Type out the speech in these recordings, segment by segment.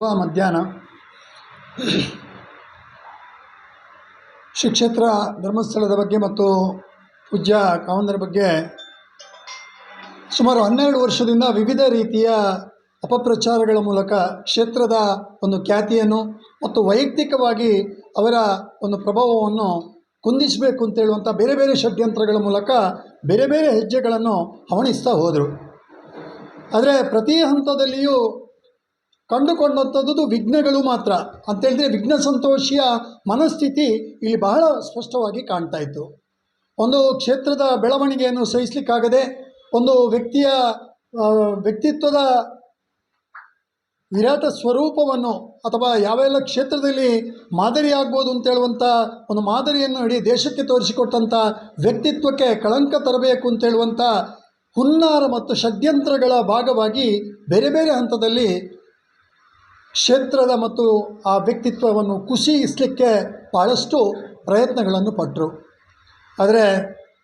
ಮಧ್ಯಾಹ್ನ. ಶ್ರೀ ಕ್ಷೇತ್ರ ಧರ್ಮಸ್ಥಳದ ಬಗ್ಗೆ ಮತ್ತು ಪೂಜ್ಯ ಕಾವಂದರ ಬಗ್ಗೆ ಸುಮಾರು ಹನ್ನೆರಡು ವರ್ಷದಿಂದ ವಿವಿಧ ರೀತಿಯ ಅಪಪ್ರಚಾರಗಳ ಮೂಲಕ ಕ್ಷೇತ್ರದ ಒಂದು ಖ್ಯಾತಿಯನ್ನು ಮತ್ತು ವೈಯಕ್ತಿಕವಾಗಿ ಅವರ ಒಂದು ಪ್ರಭಾವವನ್ನು ಕುಂದಿಸಬೇಕು ಅಂತೇಳುವಂಥ ಬೇರೆ ಬೇರೆ ಷಡ್ಯಂತ್ರಗಳ ಮೂಲಕ ಬೇರೆ ಬೇರೆ ಹೆಜ್ಜೆಗಳನ್ನು ಹವಣಿಸ್ತಾ ಹೋದರು. ಆದರೆ ಪ್ರತಿ ಹಂತದಲ್ಲಿಯೂ ಕಂಡುಕೊಂಡಂಥದ್ದು ವಿಘ್ನಗಳು ಮಾತ್ರ. ಅಂತೇಳಿದ್ರೆ ವಿಘ್ನ ಸಂತೋಷಿಯ ಮನಸ್ಥಿತಿ ಇಲ್ಲಿ ಬಹಳ ಸ್ಪಷ್ಟವಾಗಿ ಕಾಣ್ತಾ ಇತ್ತು. ಒಂದು ಕ್ಷೇತ್ರದ ಬೆಳವಣಿಗೆಯನ್ನು ಸಹಿಸಲಿಕ್ಕಾಗದೆ ಒಂದು ವ್ಯಕ್ತಿಯ ವ್ಯಕ್ತಿತ್ವದ ವಿರಾಟ ಸ್ವರೂಪವನ್ನು ಅಥವಾ ಯಾವೆಲ್ಲ ಕ್ಷೇತ್ರದಲ್ಲಿ ಮಾದರಿಯಾಗ್ಬೋದು ಅಂತೇಳುವಂಥ ಒಂದು ಮಾದರಿಯನ್ನು ಇಡೀ ದೇಶಕ್ಕೆ ತೋರಿಸಿಕೊಟ್ಟಂಥ ವ್ಯಕ್ತಿತ್ವಕ್ಕೆ ಕಳಂಕ ತರಬೇಕು ಅಂತೇಳುವಂಥ ಹುನ್ನಾರ ಮತ್ತು ಷಡ್ಯಂತ್ರಗಳ ಭಾಗವಾಗಿ ಬೇರೆ ಬೇರೆ ಹಂತದಲ್ಲಿ ಕ್ಷೇತ್ರದ ಮತ್ತು ಆ ವ್ಯಕ್ತಿತ್ವವನ್ನು ಕುಸಿಯಿಸಲಿಕ್ಕೆ ಭಾಳಷ್ಟು ಪ್ರಯತ್ನಗಳನ್ನು ಪಟ್ಟರು ಆದರೆ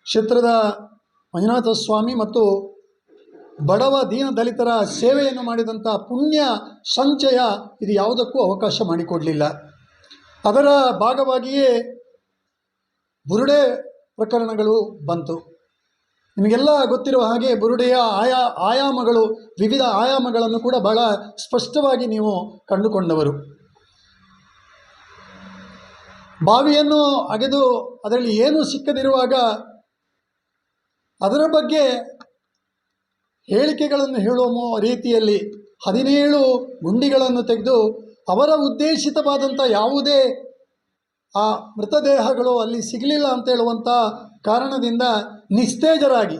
ಕ್ಷೇತ್ರದ ಮಂಜುನಾಥ ಸ್ವಾಮಿ ಮತ್ತು ಬಡವ ದೀನ ದಲಿತರ ಸೇವೆಯನ್ನು ಮಾಡಿದಂಥ ಪುಣ್ಯ ಸಂಚಯ ಇದು ಯಾವುದಕ್ಕೂ ಅವಕಾಶ ಮಾಡಿಕೊಡಲಿಲ್ಲ. ಅದರ ಭಾಗವಾಗಿಯೇ ಬುರುಡೆ ಪ್ರಕರಣಗಳು ಬಂತು. ನಿಮಗೆಲ್ಲ ಗೊತ್ತಿರುವ ಹಾಗೆ ಬುರುಡೆಯ ಆಯಾ, ಆಯಾಮಗಳು, ವಿವಿಧ ಆಯಾಮಗಳನ್ನು ಕೂಡ ಬಹಳ ಸ್ಪಷ್ಟವಾಗಿ ನೀವು ಕಂಡುಕೊಂಡವರು. ಬಾವಿಯನ್ನು ಅಗೆದು ಅದರಲ್ಲಿ ಏನೂ ಸಿಕ್ಕದಿರುವಾಗ ಅದರ ಬಗ್ಗೆ ಹೇಳಿಕೆಗಳನ್ನು ಹೇಳುವ ರೀತಿಯಲ್ಲಿ ಹದಿನೇಳು ಗುಂಡಿಗಳನ್ನು ತೆಗೆದು ಅವರ ಉದ್ದೇಶಿತವಾದಂಥ ಯಾವುದೇ ಆ ಮೃತದೇಹಗಳು ಅಲ್ಲಿ ಸಿಗಲಿಲ್ಲ ಅಂತ ಹೇಳುವಂಥ ಕಾರಣದಿಂದ ನಿಸ್ತೇಜರಾಗಿ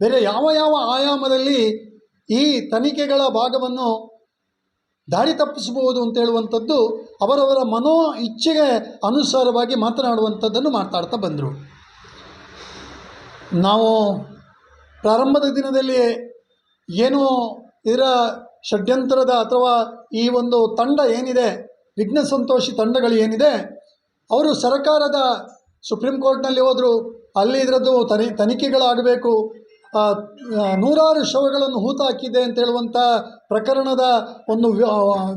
ಬೇರೆ ಯಾವ ಯಾವ ಆಯಾಮದಲ್ಲಿ ಈ ತನಿಖೆಗಳ ಭಾಗವನ್ನು ದಾರಿ ತಪ್ಪಿಸಬಹುದು ಅಂತ ಹೇಳುವಂಥದ್ದು ಅವರವರ ಮನೋ ಇಚ್ಛೆಗೆ ಅನುಸಾರವಾಗಿ ಮಾತನಾಡುವಂಥದ್ದನ್ನು ಮಾತಾಡ್ತಾ ಬಂದರು. ನಾವು ಪ್ರಾರಂಭದ ದಿನದಲ್ಲಿ ಏನು ಇದರ ಷಡ್ಯಂತರದ ಅಥವಾ ಈ ಒಂದು ತಂಡ ಏನಿದೆ ವಿಘ್ನ ಸಂತೋಷಿ ತಂಡಗಳು ಏನಿದೆ ಅವರು ಸರ್ಕಾರದ ಸುಪ್ರೀಂ ಕೋರ್ಟ್ನಲ್ಲಿ ಹೋದರು, ಅಲ್ಲಿ ಇದರದ್ದು ತನಿ, ತನಿಖೆಗಳಾಗಬೇಕು ನೂರಾರು ಶವಗಳನ್ನು ಹೂತಾಕಿದೆ ಅಂತ ಹೇಳುವಂಥ ಪ್ರಕರಣದ ಒಂದು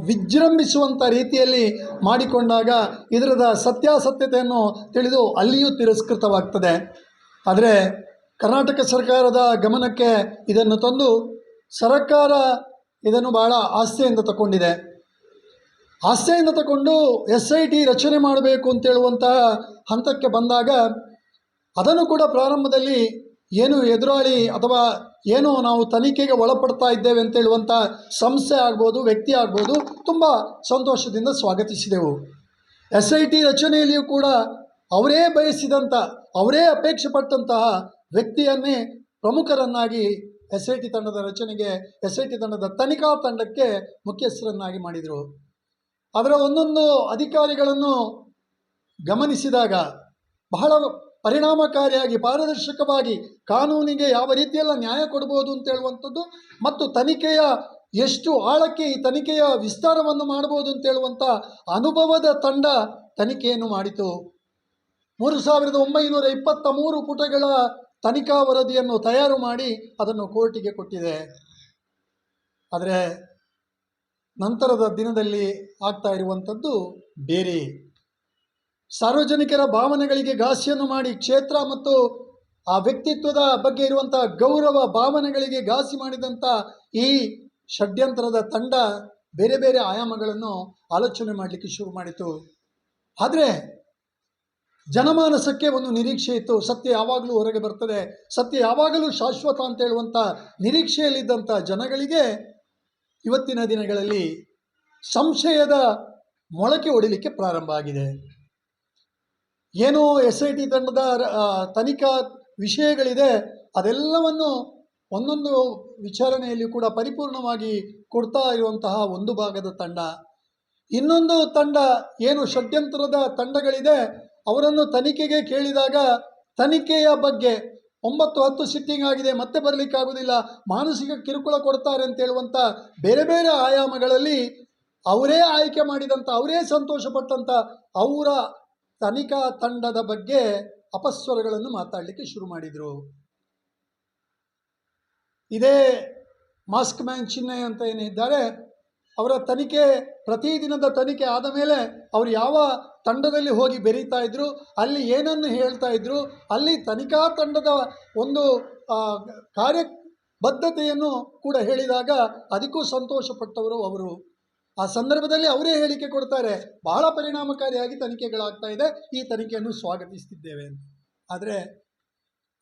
ವಿಜೃಂಭಿಸುವಂಥ ರೀತಿಯಲ್ಲಿ ಮಾಡಿಕೊಂಡಾಗ ಇದರದ ಸತ್ಯಾಸತ್ಯತೆಯನ್ನು ತಿಳಿದು ಅಲ್ಲಿಯೂ ತಿರಸ್ಕೃತವಾಗ್ತದೆ. ಆದರೆ ಕರ್ನಾಟಕ ಸರ್ಕಾರದ ಗಮನಕ್ಕೆ ಇದನ್ನು ತಂದು ಸರ್ಕಾರ ಇದನ್ನು ಭಾಳ ಆಸ್ತಿಯಿಂದ ತಗೊಂಡಿದೆ ಆಸ್ಥೆಯಿಂದ ತಗೊಂಡು ಎಸ್ ಐ ಟಿ ರಚನೆ ಮಾಡಬೇಕು ಅಂತೇಳುವಂತಹ ಹಂತಕ್ಕೆ ಬಂದಾಗ ಅದನ್ನು ಕೂಡ ಪ್ರಾರಂಭದಲ್ಲಿ ಏನು ಎದುರಾಳಿ ಅಥವಾ ಏನು ನಾವು ತನಿಖೆಗೆ ಒಳಪಡ್ತಾ ಇದ್ದೇವೆ ಅಂತೇಳುವಂಥ ಸಂಸ್ಥೆ ಆಗ್ಬೋದು, ವ್ಯಕ್ತಿ ಆಗ್ಬೋದು ತುಂಬ ಸಂತೋಷದಿಂದ ಸ್ವಾಗತಿಸಿದೆವು. ಎಸ್ ಐ ಟಿ ರಚನೆಯಲ್ಲಿಯೂ ಕೂಡ ಅವರೇ ಬಯಸಿದಂಥ ಅವರೇ ಅಪೇಕ್ಷೆ ಪಟ್ಟಂತಹ ವ್ಯಕ್ತಿಯನ್ನೇ ಪ್ರಮುಖರನ್ನಾಗಿ ಎಸ್ ಐ ಟಿ ತಂಡದ ರಚನೆಗೆ ಎಸ್ ಐ ಟಿ ತಂಡದ ತನಿಖಾ ತಂಡಕ್ಕೆ ಮುಖ್ಯಸ್ಥರನ್ನಾಗಿ ಮಾಡಿದರು. ಅದರ ಒಂದೊಂದು ಅಧಿಕಾರಿಗಳನ್ನು ಗಮನಿಸಿದಾಗ ಬಹಳ ಪರಿಣಾಮಕಾರಿಯಾಗಿ, ಪಾರದರ್ಶಕವಾಗಿ ಕಾನೂನಿಗೆ ಯಾವ ರೀತಿಯೆಲ್ಲ ನ್ಯಾಯ ಕೊಡ್ಬೋದು ಅಂತ ಹೇಳುವಂಥದ್ದು ಮತ್ತು ತನಿಖೆಯ ಎಷ್ಟು ಆಳಕ್ಕೆ ಈ ತನಿಖೆಯ ವಿಸ್ತಾರವನ್ನು ಮಾಡ್ಬೋದು ಅಂತ ಹೇಳುವಂಥ ಅನುಭವದ ತಂಡ ತನಿಖೆಯನ್ನು ಮಾಡಿತು. ಮೂರು ಸಾವಿರದ ಒಂಬೈನೂರ ಇಪ್ಪತ್ತ ಮೂರು ಪುಟಗಳ ತನಿಖಾ ವರದಿಯನ್ನು ತಯಾರು ಮಾಡಿ ಅದನ್ನು ಕೋರ್ಟಿಗೆ ಕೊಟ್ಟಿದೆ. ಆದರೆ ನಂತರದ ದಿನದಲ್ಲಿ ಆಗ್ತಾ ಇರುವಂಥದ್ದು ಬೇರೆ. ಸಾರ್ವಜನಿಕರ ಭಾವನೆಗಳಿಗೆ ಘಾಸಿಯನ್ನು ಮಾಡಿ ಕ್ಷೇತ್ರ ಮತ್ತು ಆ ವ್ಯಕ್ತಿತ್ವದ ಬಗ್ಗೆ ಇರುವಂಥ ಗೌರವ ಭಾವನೆಗಳಿಗೆ ಘಾಸಿ ಮಾಡಿದಂಥ ಈ ಷಡ್ಯಂತ್ರದ ತಂಡ ಬೇರೆ ಬೇರೆ ಆಯಾಮಗಳನ್ನು ಆಲೋಚನೆ ಮಾಡಲಿಕ್ಕೆ ಶುರು ಮಾಡಿತು. ಆದರೆ ಜನಮಾನಸಕ್ಕೆ ಒಂದು ನಿರೀಕ್ಷೆ ಇತ್ತು. ಸತ್ಯ ಯಾವಾಗಲೂ ಹೊರಗೆ ಬರ್ತದೆ. ಸತ್ಯ ಯಾವಾಗಲೂ ಶಾಶ್ವತ ಅಂತ ಹೇಳುವಂಥ ನಿರೀಕ್ಷೆಯಲ್ಲಿದ್ದಂಥ ಜನಗಳಿಗೆ ಇವತ್ತಿನ ದಿನಗಳಲ್ಲಿ ಸಂಶಯದ ಮೊಳಕೆ ಹೊಡಿಲಿಕ್ಕೆ ಪ್ರಾರಂಭ ಆಗಿದೆ. ಏನೋ ಎಸ್ ಐ ಟಿ ತಂಡದ ತನಿಖಾ ವಿಷಯಗಳಿದೆ, ಅದೆಲ್ಲವನ್ನು ಒಂದೊಂದು ವಿಚಾರಣೆಯಲ್ಲಿ ಕೂಡ ಪರಿಪೂರ್ಣವಾಗಿ ಕೊಡ್ತಾ ಇರುವಂತಹ ಒಂದು ಭಾಗದ ತಂಡ. ಇನ್ನೊಂದು ತಂಡ ಏನು ಷಡ್ಯಂತ್ರದ ತಂಡಗಳಿದೆ, ಅವರನ್ನು ತನಿಖೆಗೆ ಕೇಳಿದಾಗ ತನಿಖೆಯ ಬಗ್ಗೆ ಒಂಬತ್ತು ಹತ್ತು ಸಿಟ್ಟಿಂಗ್ ಆಗಿದೆ, ಮತ್ತೆ ಬರಲಿಕ್ಕಾಗುವುದಿಲ್ಲ ಮಾನಸಿಕ ಕಿರುಕುಳ ಕೊಡ್ತಾರೆ ಅಂತ ಹೇಳುವಂಥ ಬೇರೆ ಬೇರೆ ಆಯಾಮಗಳಲ್ಲಿ ಅವರೇ ಆಯ್ಕೆ ಮಾಡಿದಂಥ ಅವರೇ ಸಂತೋಷಪಟ್ಟಂಥ ಅವರ ತನಿಖಾ ತಂಡದ ಬಗ್ಗೆ ಅಪಸ್ವರಗಳನ್ನು ಮಾತಾಡಲಿಕ್ಕೆ ಶುರು ಮಾಡಿದರು. ಇದೇ ಮಾಸ್ಕ್ ಮ್ಯಾನ್ ಚಿಹ್ನೆ ಅಂತ ಏನಿದ್ದಾರೆ ಅವರ ತನಿಖೆ, ಪ್ರತಿದಿನದ ತನಿಖೆ ಆದ ಮೇಲೆ ಅವರು ಯಾವ ತಂಡದಲ್ಲಿ ಹೋಗಿ ಬೆರೀತಾ ಇದ್ದರು ಅಲ್ಲಿ ಏನನ್ನು ಹೇಳ್ತಾ ಇದ್ದರು ಅಲ್ಲಿ ತನಿಖಾ ತಂಡದ ಒಂದು ಕಾರ್ಯಬದ್ಧತೆಯನ್ನು ಕಾರ್ಯ ಬದ್ಧತೆಯನ್ನು ಕೂಡ ಹೇಳಿದಾಗ ಅದಕ್ಕೂ ಸಂತೋಷಪಟ್ಟವರು ಅವರು. ಆ ಸಂದರ್ಭದಲ್ಲಿ ಅವರೇ ಹೇಳಿಕೆ ಕೊಡ್ತಾರೆ, ಬಹಳ ಪರಿಣಾಮಕಾರಿಯಾಗಿ ತನಿಖೆಗಳಾಗ್ತಾ ಇದೆ, ಈ ತನಿಖೆಯನ್ನು ಸ್ವಾಗತಿಸ್ತಿದ್ದೇವೆ ಅಂತ. ಆದರೆ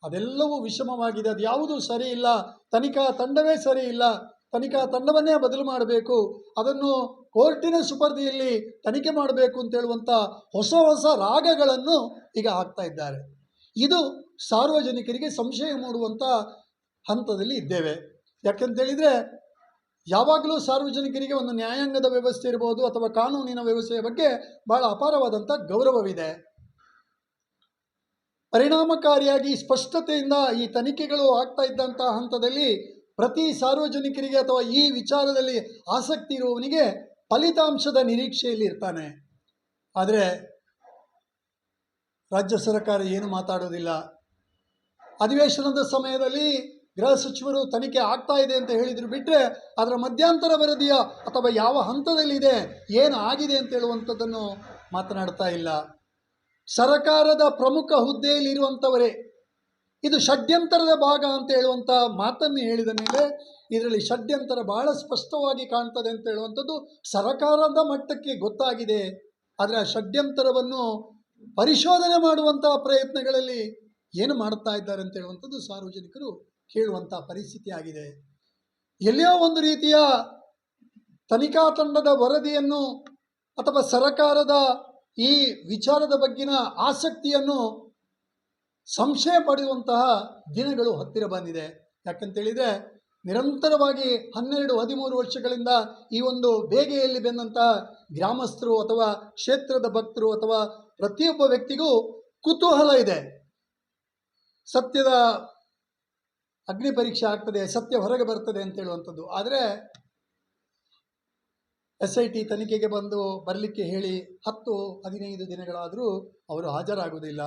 ಅದೆಲ್ಲವೂ ವಿಷಮವಾಗಿದೆ ಅದು ಯಾವುದೂ ಸರಿ ಇಲ್ಲ, ತನಿಖಾ ತಂಡವೇ ಸರಿ ಇಲ್ಲ ತನಿಖಾ ತಂಡವನ್ನೇ ಬದಲು ಮಾಡಬೇಕು. ಅದನ್ನು ಕೋರ್ಟಿನ ಸುಪರ್ದಿಯಲ್ಲಿ ತನಿಖೆ ಮಾಡಬೇಕು ಅಂತ ಹೇಳುವಂಥ ಹೊಸ ಹೊಸ ರಾಗಗಳನ್ನು ಈಗ ಹಾಕ್ತಾ ಇದ್ದಾರೆ. ಇದು ಸಾರ್ವಜನಿಕರಿಗೆ ಸಂಶಯ ಮೂಡುವಂಥ ಹಂತದಲ್ಲಿ ಇದ್ದೇವೆ. ಯಾಕಂತೇಳಿದರೆ ಯಾವಾಗಲೂ ಸಾರ್ವಜನಿಕರಿಗೆ ಒಂದು ನ್ಯಾಯಾಂಗದ ವ್ಯವಸ್ಥೆ ಇರ್ಬೋದು ಅಥವಾ ಕಾನೂನಿನ ವ್ಯವಸ್ಥೆಯ ಬಗ್ಗೆ ಬಹಳ ಅಪಾರವಾದಂಥ ಗೌರವವಿದೆ. ಪರಿಣಾಮಕಾರಿಯಾಗಿ ಸ್ಪಷ್ಟತೆಯಿಂದ ಈ ತನಿಖೆಗಳು ಆಗ್ತಾ ಇದ್ದಂಥ ಹಂತದಲ್ಲಿ ಪ್ರತಿ ಸಾರ್ವಜನಿಕರಿಗೆ ಅಥವಾ ಈ ವಿಚಾರದಲ್ಲಿ ಆಸಕ್ತಿ ಇರುವವನಿಗೆ ಫಲಿತಾಂಶದ ನಿರೀಕ್ಷೆಯಲ್ಲಿ ಇರ್ತಾನೆ. ಆದರೆ ರಾಜ್ಯ ಸರ್ಕಾರ ಏನು ಮಾತಾಡೋದಿಲ್ಲ. ಅಧಿವೇಶನದ ಸಮಯದಲ್ಲಿ ಗೃಹ ಸಚಿವರು ತನಿಖೆ ಆಗ್ತಾ ಇದೆ ಅಂತ ಹೇಳಿದ್ರು ಬಿಟ್ಟರೆ ಅದರ ಮಧ್ಯಂತರ ವರದಿಯ ಅಥವಾ ಯಾವ ಹಂತದಲ್ಲಿದೆ, ಏನು ಆಗಿದೆ ಅಂತ ಹೇಳುವಂಥದ್ದನ್ನು ಮಾತನಾಡ್ತಾ ಇಲ್ಲ. ಸರಕಾರದ ಪ್ರಮುಖ ಹುದ್ದೆಯಲ್ಲಿರುವಂಥವರೇ ಇದು ಷಡ್ಯಂತರದ ಭಾಗ ಅಂತ ಹೇಳುವಂಥ ಮಾತನ್ನು ಹೇಳಿದ ಮೇಲೆ ಇದರಲ್ಲಿ ಷಡ್ಯಂತರ ಬಹಳ ಸ್ಪಷ್ಟವಾಗಿ ಕಾಣ್ತದೆ ಅಂತ ಹೇಳುವಂಥದ್ದು ಸರಕಾರದ ಮಟ್ಟಕ್ಕೆ ಗೊತ್ತಾಗಿದೆ. ಆದರೆ ಆ ಷಡ್ಯಂತರವನ್ನು ಪರಿಶೋಧನೆ ಮಾಡುವಂತಹ ಪ್ರಯತ್ನಗಳಲ್ಲಿ ಏನು ಮಾಡ್ತಾ ಇದ್ದಾರೆ ಅಂತ ಹೇಳುವಂಥದ್ದು ಸಾರ್ವಜನಿಕರು ಕೇಳುವಂಥ ಪರಿಸ್ಥಿತಿ ಆಗಿದೆ. ಎಲ್ಲಿಯೋ ಒಂದು ರೀತಿಯ ತನಿಖಾ ತಂಡದ ವರದಿಯನ್ನು ಅಥವಾ ಸರಕಾರದ ಈ ವಿಚಾರದ ಬಗ್ಗಿನ ಆಸಕ್ತಿಯನ್ನು ಸಂಶಯ ಪಡೆಯುವಂತಹ ದಿನಗಳು ಹತ್ತಿರ ಬಂದಿದೆ. ಯಾಕಂತೇಳಿದರೆ ನಿರಂತರವಾಗಿ ಹನ್ನೆರಡು, ಹದಿಮೂರು ವರ್ಷಗಳಿಂದ ಈ ಒಂದು ಬೇಗೆಯಲ್ಲಿ ಬೆಂದಂತಹ ಗ್ರಾಮಸ್ಥರು ಅಥವಾ ಕ್ಷೇತ್ರದ ಭಕ್ತರು ಅಥವಾ ಪ್ರತಿಯೊಬ್ಬ ವ್ಯಕ್ತಿಗೂ ಕುತೂಹಲ ಇದೆ. ಸತ್ಯದ ಅಗ್ನಿ ಪರೀಕ್ಷೆ ಆಗ್ತದೆ, ಸತ್ಯ ಹೊರಗೆ ಬರ್ತದೆ ಅಂತ ಹೇಳುವಂಥದ್ದು. ಆದರೆ ಎಸ್ ಐ ಟಿ ತನಿಖೆಗೆ ಬಂದು ಬರಲಿಕ್ಕೆ ಹೇಳಿ ಹತ್ತು, ಹದಿನೈದು ದಿನಗಳಾದರೂ ಅವರು ಹಾಜರಾಗುವುದಿಲ್ಲ.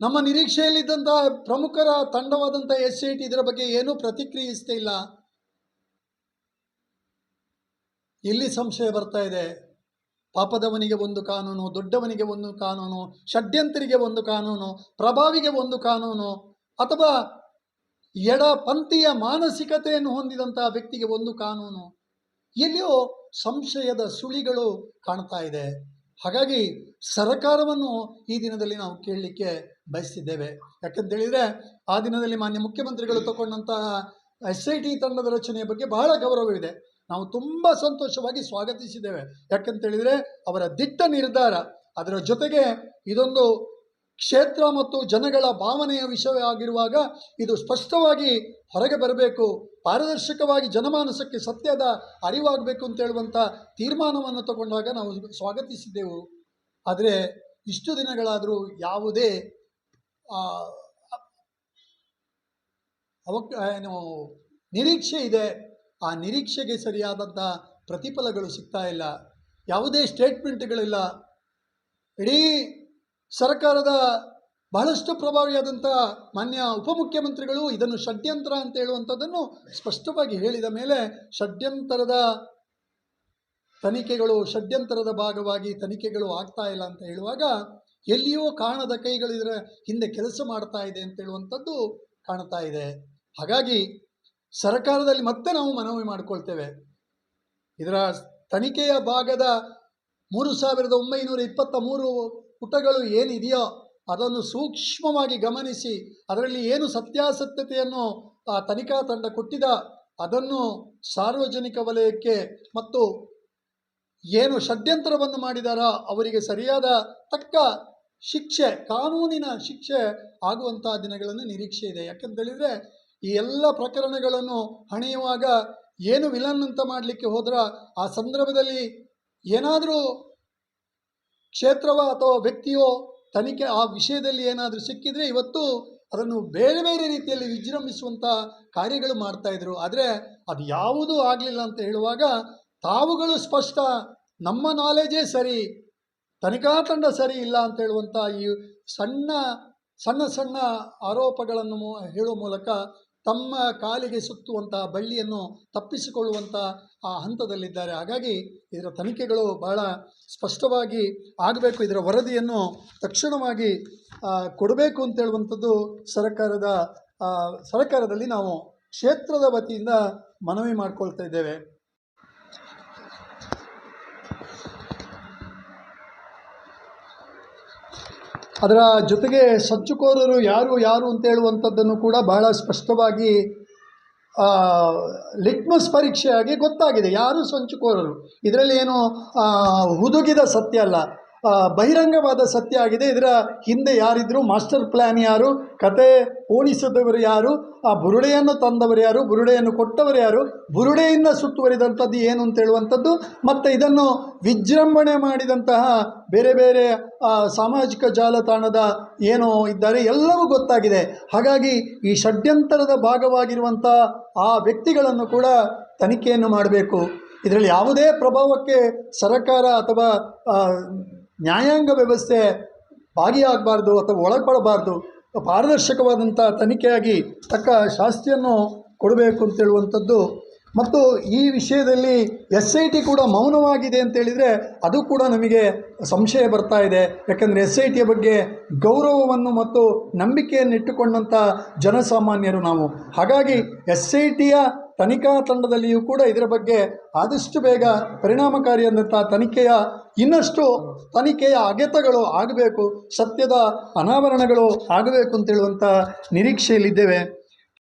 ನಮ್ಮ ನಿರೀಕ್ಷೆಯಲ್ಲಿದ್ದಂಥ ಪ್ರಮುಖರ ತಂಡವಾದಂಥ ಎಸ್ ಐ ಟಿ ಇದರ ಬಗ್ಗೆ ಏನೂ ಪ್ರತಿಕ್ರಿಯಿಸ್ತಾ ಇಲ್ಲ. ಎಲ್ಲಿ ಸಂಶಯ ಬರ್ತಾ ಇದೆ? ಪಾಪದವನಿಗೆ ಒಂದು ಕಾನೂನು, ದೊಡ್ಡವನಿಗೆ ಒಂದು ಕಾನೂನು, ಷಡ್ಯಂತರಿಗೆ ಒಂದು ಕಾನೂನು, ಪ್ರಭಾವಿಗೆ ಒಂದು ಕಾನೂನು ಅಥವಾ ಎಡ ಪಂಥೀಯ ಮಾನಸಿಕತೆಯನ್ನು ಹೊಂದಿದಂತಹ ವ್ಯಕ್ತಿಗೆ ಒಂದು ಕಾನೂನು? ಎಲ್ಲಿಯೋ ಸಂಶಯದ ಸುಳಿಗಳು ಕಾಣ್ತಾ ಇದೆ. ಹಾಗಾಗಿ ಸರಕಾರವನ್ನು ಈ ದಿನದಲ್ಲಿ ನಾವು ಕೇಳಲಿಕ್ಕೆ ಬಯಸಿದ್ದೇವೆ ಯಾಕಂತೇಳಿದರೆ ಆ ದಿನದಲ್ಲಿ ಮಾನ್ಯ ಮುಖ್ಯಮಂತ್ರಿಗಳು ತಗೊಂಡಂತಹ ಎಸ್ ಐ ಟಿ ತಂಡದ ರಚನೆಯ ಬಗ್ಗೆ ಬಹಳ ಗೌರವವಿದೆ. ನಾವು ತುಂಬ ಸಂತೋಷವಾಗಿ ಸ್ವಾಗತಿಸಿದ್ದೇವೆ. ಯಾಕಂತೇಳಿದರೆ ಅವರ ದಿಟ್ಟ ನಿರ್ಧಾರ ಅದರ ಜೊತೆಗೆ ಇದೊಂದು ಕ್ಷೇತ್ರ ಮತ್ತು ಜನಗಳ ಭಾವನೆಯ ವಿಷಯವಾಗಿರುವಾಗ ಇದು ಸ್ಪಷ್ಟವಾಗಿ ಹೊರಗೆ ಬರಬೇಕು, ಪಾರದರ್ಶಕವಾಗಿ ಜನಮಾನಸಕ್ಕೆ ಸತ್ಯದ ಅರಿವಾಗಬೇಕು ಅಂತ ಹೇಳುವಂಥ ತೀರ್ಮಾನವನ್ನು ತಗೊಂಡಾಗ ನಾವು ಸ್ವಾಗತಿಸಿದ್ದೆವು. ಆದರೆ ಇಷ್ಟು ದಿನಗಳಾದರೂ ಯಾವುದೇ ಅವಕ್ ಏನು ನಿರೀಕ್ಷೆ ಇದೆ, ಆ ನಿರೀಕ್ಷೆಗೆ ಸರಿಯಾದಂಥ ಪ್ರತಿಫಲಗಳು ಸಿಗ್ತಾ ಇಲ್ಲ. ಯಾವುದೇ ಸ್ಟೇಟ್ಮೆಂಟ್ಗಳಿಲ್ಲ ಇಡೀ ಸರ್ಕಾರದ ಬಹಳಷ್ಟು ಪ್ರಭಾವಿಯಾದಂಥ ಮಾನ್ಯ ಉಪಮುಖ್ಯಮಂತ್ರಿಗಳು ಇದನ್ನು ಷಡ್ಯಂತ್ರ ಅಂತ ಹೇಳುವಂಥದ್ದನ್ನು ಸ್ಪಷ್ಟವಾಗಿ ಹೇಳಿದ ಮೇಲೆ ಷಡ್ಯಂತರದ ತನಿಖೆಗಳು ಷಡ್ಯಂತರದ ಭಾಗವಾಗಿ ತನಿಖೆಗಳು ಆಗ್ತಾ ಇಲ್ಲ ಅಂತ ಹೇಳುವಾಗ ಎಲ್ಲಿಯೋ ಕಾಣದ ಕೈಗಳಿದ್ರೆ ಹಿಂದೆ ಕೆಲಸ ಮಾಡ್ತಾ ಇದೆ ಅಂತ ಹೇಳುವಂಥದ್ದು ಕಾಣ್ತಾ ಇದೆ. ಹಾಗಾಗಿ ಸರ್ಕಾರದಲ್ಲಿ ಮತ್ತೆ ನಾವು ಮನವಿ ಮಾಡಿಕೊಳ್ತೇವೆ. ಇದರ ತನಿಖೆಯ ಭಾಗದ ಮೂರು ಸಾವಿರದ ಒಂಬೈನೂರ ಇಪ್ಪತ್ತ ಮೂರು ಪುಟಗಳು ಏನಿದೆಯೋ ಅದನ್ನು ಸೂಕ್ಷ್ಮವಾಗಿ ಗಮನಿಸಿ, ಅದರಲ್ಲಿ ಏನು ಸತ್ಯಾಸತ್ಯತೆಯನ್ನು ಆ ತನಿಖಾ ತಂಡ ಕೊಟ್ಟಿದ, ಅದನ್ನು ಸಾರ್ವಜನಿಕ ವಲಯಕ್ಕೆ ಮತ್ತು ಏನು ಷಡ್ಯಂತ್ರವನ್ನು ಮಾಡಿದಾರೋ ಅವರಿಗೆ ಸರಿಯಾದ ತಕ್ಕ ಶಿಕ್ಷೆ, ಕಾನೂನಿನ ಶಿಕ್ಷೆ ಆಗುವಂತಹ ದಿನಗಳನ್ನು ನಿರೀಕ್ಷೆ ಇದೆ. ಯಾಕಂತೇಳಿದರೆ, ಈ ಎಲ್ಲ ಪ್ರಕರಣಗಳನ್ನು ಹಣೆಯುವಾಗ ಏನು ವಿಲನ್ ಅಂತ ಮಾಡಲಿಕ್ಕೆ ಹೋದ್ರ, ಆ ಸಂದರ್ಭದಲ್ಲಿ ಏನಾದರೂ ಕ್ಷೇತ್ರವ ಅಥವಾ ವ್ಯಕ್ತಿಯೋ ತನಿಖೆ ಆ ವಿಷಯದಲ್ಲಿ ಏನಾದರೂ ಸಿಕ್ಕಿದರೆ ಇವತ್ತು ಅದನ್ನು ಬೇರೆ ಬೇರೆ ರೀತಿಯಲ್ಲಿ ವಿಜೃಂಭಿಸುವಂಥ ಕಾರ್ಯಗಳು ಮಾಡ್ತಾ ಇದ್ರು. ಆದರೆ ಅದು ಯಾವುದೂ ಆಗಲಿಲ್ಲ ಅಂತ ಹೇಳುವಾಗ ತಾವುಗಳು ಸ್ಪಷ್ಟ, ನಮ್ಮ ನಾಲೆಜೇ ಸರಿ, ತನಿಖಾ ತಂಡ ಸರಿ ಇಲ್ಲ ಅಂತ ಹೇಳುವಂಥ ಈ ಸಣ್ಣ ಸಣ್ಣ ಸಣ್ಣ ಆರೋಪಗಳನ್ನು ಹೇಳುವ ಮೂಲಕ ತಮ್ಮ ಕಾಲಿಗೆ ಸುತ್ತುವಂತಹ ಬಳ್ಳಿಯನ್ನು ತಪ್ಪಿಸಿಕೊಳ್ಳುವಂಥ ಆ ಹಂತದಲ್ಲಿದ್ದಾರೆ. ಹಾಗಾಗಿ ಇದರ ತನಿಖೆಗಳು ಬಹಳ ಸ್ಪಷ್ಟವಾಗಿ ಆಗಬೇಕು. ಇದರ ವರದಿಯನ್ನು ತಕ್ಷಣವಾಗಿ ಕೊಡಬೇಕು ಅಂತ ಹೇಳುವಂಥದ್ದು ಸರ್ಕಾರದ ಸರ್ಕಾರದಲ್ಲಿ ನಾವು ಕ್ಷೇತ್ರದ ವತಿಯಿಂದ ಮನವಿ ಮಾಡಿಕೊಳ್ತಾ ಇದ್ದೇವೆ. ಅದರ ಜೊತೆಗೆ ಸಂಚುಕೋರರು ಯಾರು ಯಾರು ಅಂತ ಹೇಳುವಂಥದ್ದನ್ನು ಕೂಡ ಬಹಳ ಸ್ಪಷ್ಟವಾಗಿ ಲಿಟ್ಮಸ್ ಪರೀಕ್ಷೆಯಾಗಿ ಗೊತ್ತಾಗಿದೆ. ಯಾರು ಸಂಚುಕೋರರು ಇದರಲ್ಲಿ ಏನು ಹುದುಗಿದ ಸತ್ಯ ಅಲ್ಲ. ಬಹಿರಂಗವಾದ ಸತ್ಯ ಆಗಿದೆ. ಇದರ ಹಿಂದೆ ಯಾರಿದ್ರು, ಮಾಸ್ಟರ್ ಪ್ಲ್ಯಾನ್ ಯಾರು, ಕತೆ ಓಡಿಸಿದವರು ಯಾರು, ಆ ಬುರುಡೆಯನ್ನು ತಂದವರು ಯಾರು, ಬುರುಡೆಯನ್ನು ಕೊಟ್ಟವರು ಯಾರು, ಬುರುಡೆಯಿಂದ ಸುತ್ತುವರಿದಂಥದ್ದು ಏನು ಅಂತ ಹೇಳುವಂಥದ್ದು, ಮತ್ತು ಇದನ್ನು ವಿಜೃಂಭಣೆ ಮಾಡಿದಂತಹ ಬೇರೆ ಬೇರೆ ಸಾಮಾಜಿಕ ಜಾಲತಾಣದ ಏನು ಇದ್ದಾರೆ, ಎಲ್ಲವೂ ಗೊತ್ತಾಗಿದೆ. ಹಾಗಾಗಿ ಈ ಷಡ್ಯಂತರದ ಭಾಗವಾಗಿರುವಂಥ ಆ ವ್ಯಕ್ತಿಗಳನ್ನು ಕೂಡ ತನಿಖೆಯನ್ನು ಮಾಡಬೇಕು. ಇದರಲ್ಲಿ ಯಾವುದೇ ಪ್ರಭಾವಕ್ಕೆ ಸರಕಾರ ಅಥವಾ ನ್ಯಾಯಾಂಗ ವ್ಯವಸ್ಥೆ ಭಾಗಿಯಾಗಬಾರ್ದು ಅಥವಾ ಒಳಗೊಳ್ಳಬಾರ್ದು ಪಾರದರ್ಶಕವಾದಂಥ ತನಿಖೆಯಾಗಿ ತಕ್ಕ ಶಾಸ್ತಿಯನ್ನು ಕೊಡಬೇಕು ಅಂತೇಳುವಂಥದ್ದು ಮತ್ತು ಈ ವಿಷಯದಲ್ಲಿ ಎಸ್ ಐ ಟಿ ಕೂಡ ಮೌನವಾಗಿದೆ ಅಂತೇಳಿದರೆ ಅದು ಕೂಡ ನಮಗೆ ಸಂಶಯ ಬರ್ತಾ ಇದೆ. ಯಾಕಂದರೆ ಎಸ್ ಐ ಟಿಯ ಬಗ್ಗೆ ಗೌರವವನ್ನು ಮತ್ತು ನಂಬಿಕೆಯನ್ನು ಇಟ್ಟುಕೊಂಡಂಥ ಜನಸಾಮಾನ್ಯರು ನಾವು. ಹಾಗಾಗಿ ಎಸ್ ಐ ಟಿಯ ತನಿಖಾ ತಂಡದಲ್ಲಿಯೂ ಕೂಡ ಇದರ ಬಗ್ಗೆ ಆದಷ್ಟು ಬೇಗ ಪರಿಣಾಮಕಾರಿಯಾದಂಥ ತನಿಖೆಯ ಇನ್ನಷ್ಟು ತನಿಖೆಯ ಅಗೆತಗಳು ಆಗಬೇಕು, ಸತ್ಯದ ಅನಾವರಣಗಳು ಆಗಬೇಕು ಅಂತೇಳುವಂಥ ನಿರೀಕ್ಷೆಯಲ್ಲಿದ್ದೇವೆ.